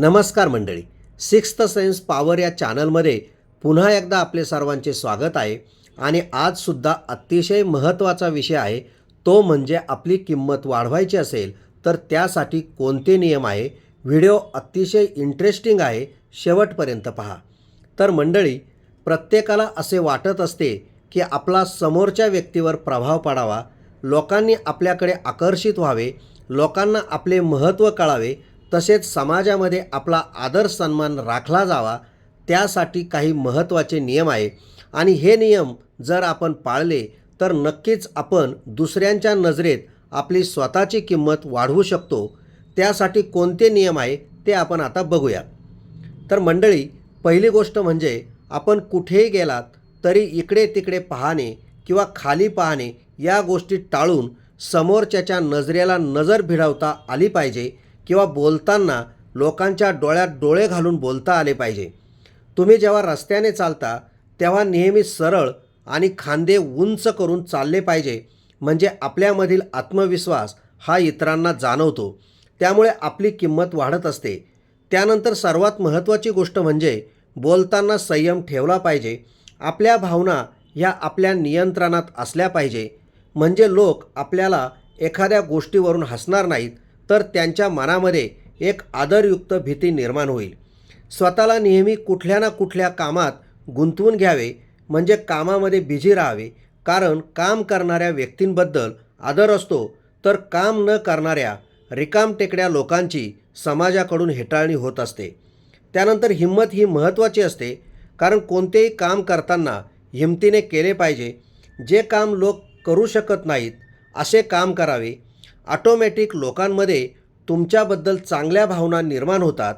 नमस्कार मंडळी. Sixth sense power या चॅनलमध्ये पुन्हा एकदा आपले सर्वांचे स्वागत आहे आणि आजसुद्धा अतिशय महत्त्वाचा विषय आहे. तो म्हणजे आपली किंमत वाढवायची असेल तर त्यासाठी कोणते नियम आहे? व्हिडिओ अतिशय इंटरेस्टिंग आहे. शेवटपर्यंत पहा. तर मंडळी प्रत्येकाला असे वाटत असते की आपला समोरच्या व्यक्तीवर प्रभाव पडावा लोकांनी आपल्याकडे आकर्षित व्हावे लोकांना आपले महत्त्व कळावे तसेच समाजामध्ये आपला आदर सन्मान राखला जावा त्यासाठी काही महत्त्वाचे नियम आहे. आणि हे नियम जर आपण पाळले तर नक्कीच आपण दुसऱ्यांच्या नजरेत आपली स्वतःची किंमत वाढवू शकतो. त्यासाठी कोणते नियम आहे ते आपण आता बघूया. तर मंडळी पहिली गोष्ट म्हणजे आपण कुठेही गेलात तरी इकडे तिकडे पाहणे किंवा खाली पाहणे या गोष्टी टाळून समोरच्याच्या नजरेला नजर भिडवता आली पाहिजे. किंवा बोलताना लोकांच्या डोळ्यात डोळे घालून बोलता आले पाहिजे. तुम्ही जेव्हा रस्त्याने चालता तेव्हा नेहमी सरळ आणि खांदे उंच करून चालले पाहिजे म्हणजे आपल्यामधील आत्मविश्वास हा इतरांना जाणवतो. त्यामुळे आपली किंमत वाढत असते. त्यानंतर सर्वात महत्त्वाची गोष्ट म्हणजे बोलताना संयम ठेवला पाहिजे. आपल्या भावना ह्या आपल्या नियंत्रणात असल्या पाहिजे. म्हणजे लोक आपल्याला एखाद्या गोष्टीवरून हसणार नाहीत तर त्यांच्या मनामध्ये एक आदरयुक्त भीती निर्माण होईल. स्वतःला नेहमी कुठल्या ना कुठल्या कामात गुंतवून घ्यावे म्हणजे कामामध्ये बिझी राहावे. कारण काम करणाऱ्या व्यक्तींबद्दल आदर असतो तर काम न करणाऱ्या रिकामटेकड्या लोकांची समाजाकडून हेटाळणी होत असते. त्यानंतर हिंमत ही महत्त्वाची असते कारण कोणतेही काम करताना हिमतीने केले पाहिजे. जे काम लोक करू शकत नाहीत असे काम करावे. ऑटोमॅटिक लोकांमध्ये तुमच्याबद्दल चांगल्या भावना निर्माण होतात.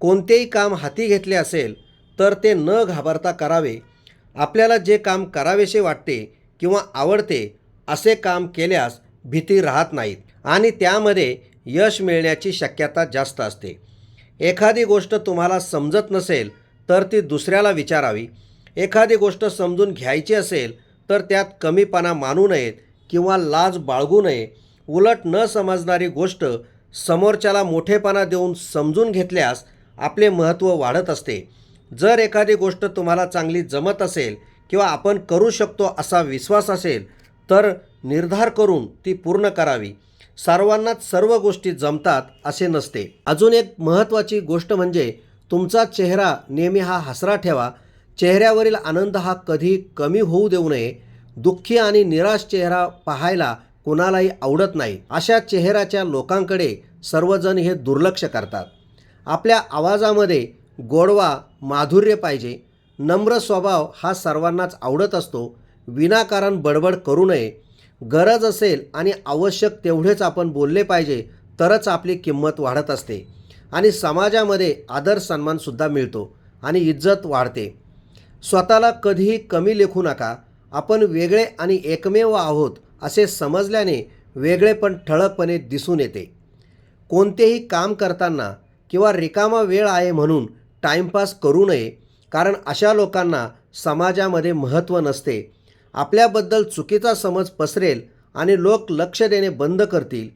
कोणतेही काम हाती घेतले असेल तर ते न घाबरता करावे. आपल्याला जे काम करावेसे वाटते किंवा आवडते असे काम केल्यास भीती राहत नाहीत आणि त्यामध्ये यश मिळण्याची शक्यता जास्त असते. एखादी गोष्ट तुम्हाला समजत नसेल तर ती दुसऱ्याला विचारावी. एखादी गोष्ट समजून घ्यायची असेल तर त्यात कमीपणा मानू नयेत किंवा लाज बाळगू नये. उलट न समजणारी गोष्ट समोरच्याला मोठेपणा देऊन समजून घेतल्यास आपले महत्त्व वाढत असते. जर एखादी गोष्ट तुम्हाला चांगली जमत असेल किंवा आपण करू शकतो असा विश्वास असेल तर निर्धार करून ती पूर्ण करावी. सर्वांनाच सर्व गोष्टी जमतात असे नसते. अजून एक महत्त्वाची गोष्ट म्हणजे तुमचा चेहरा नेहमी हा हसरा ठेवा. चेहऱ्यावरील आनंद हा कधी कमी होऊ देऊ नये. दुःखी आणि निराश चेहरा पाहायला कुणालाही आवडत नाही अशा चेहऱ्याच्या लोकांकडे सर्वजण हे दुर्लक्ष करतात. आपल्या आवाजामध्ये गोडवा माधुर्य पाहिजे. नम्र स्वभाव हा सर्वांनाच आवडत असतो. विनाकारण बडबड करू नये. गरज असेल आणि आवश्यक तेवढेच आपण बोलले पाहिजे तरच आपली किंमत वाढत असते. आणि समाजामध्ये आदर सन्मानसुद्धा मिळतो आणि इज्जत वाढते. स्वतःला कधीही कमी लेखू नका. आपण वेगळे आणि एकमेव आहोत असे समजल्याने वेगळेपण ठळकपणे दिसून येते. कोणतेही काम करताना किंवा रिकामा वेळ आहे म्हणून टाईमपास करू नये कारण अशा लोकांना समाजामध्ये महत्त्व नसते. आपल्याबद्दल चुकीचा समज पसरेल आणि लोक लक्ष देणे बंद करतील.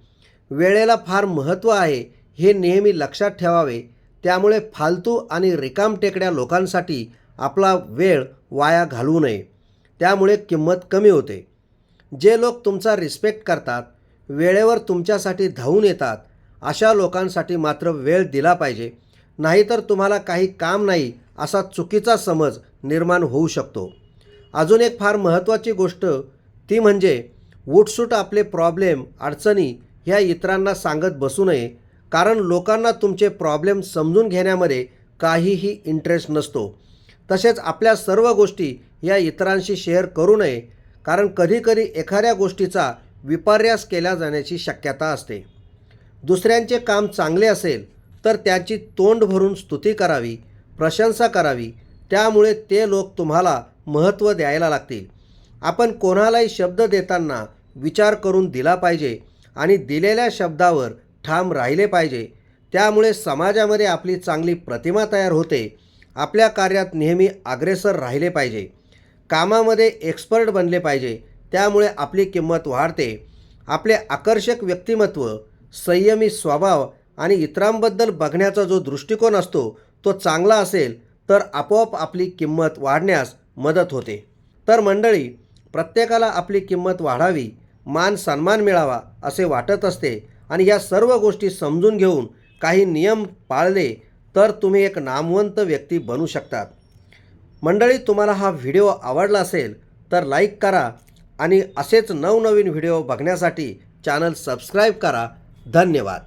वेळेला फार महत्त्व आहे हे नेहमी लक्षात ठेवावे. त्यामुळे फालतू आणि रिकामटेकड्या लोकांसाठी आपला वेळ वाया घालवू नये. त्यामुळे किंमत कमी होते. जे लोक तुमचा रिस्पेक्ट करतात वेळेवर तुमच्यासाठी धावून येतात अशा लोकांसाठी मात्र वेळ दिला पाहिजे. नाहीतर तुम्हाला काही काम नाही असा चुकीचा समज निर्माण होऊ शकतो. अजून एक फार महत्त्वाची गोष्ट ती म्हणजे उठसूट आपले प्रॉब्लेम अडचणी ह्या इतरांना सांगत बसू नये कारण लोकांना तुमचे प्रॉब्लेम समजून घेण्यामध्ये काहीही इंटरेस्ट नसतो. तसेच आपल्या सर्व गोष्टी या इतरांशी शेअर करू नये कारण कधीकधी एखाद्या गोष्टीचा विपर्यास केला जाण्याची शक्यता असते. दुसऱ्यांचे काम चांगले असेल तर त्याची तोंड भरून स्तुती करावी प्रशंसा करावी. त्यामुळे ते लोक तुम्हाला महत्त्व द्यायला लागतील. आपण कोणालाही शब्द देताना विचार करून दिला पाहिजे आणि दिलेल्या शब्दावर ठाम राहिले पाहिजे. त्यामुळे समाजामध्ये आपली चांगली प्रतिमा तयार होते. आपल्या कार्यात नेहमी अग्रेसर राहिले पाहिजे. कामामध्ये एक्सपर्ट बनले पाहिजे. त्यामुळे आपली किंमत वाढते. आपले आकर्षक व्यक्तिमत्व संयमी स्वभाव आणि इतरांबद्दल बघण्याचा जो दृष्टिकोन असतो तो चांगला असेल तर आपोआप आपली किंमत वाढण्यास मदत होते. तर मंडळी प्रत्येकाला आपली किंमत वाढावी मान सन्मान मिळावा असे वाटत असते आणि या सर्व गोष्टी समजून घेऊन काही नियम पाळले तर तुम्ही एक नामवंत व्यक्ती बनू शकतात. मंडळी तुम्हाला हा व्हिडिओ आवडला असेल तर लाईक करा आणि असेच नवनवीन व्हिडिओ बघण्यासाठी चॅनल सबस्क्राईब करा. धन्यवाद.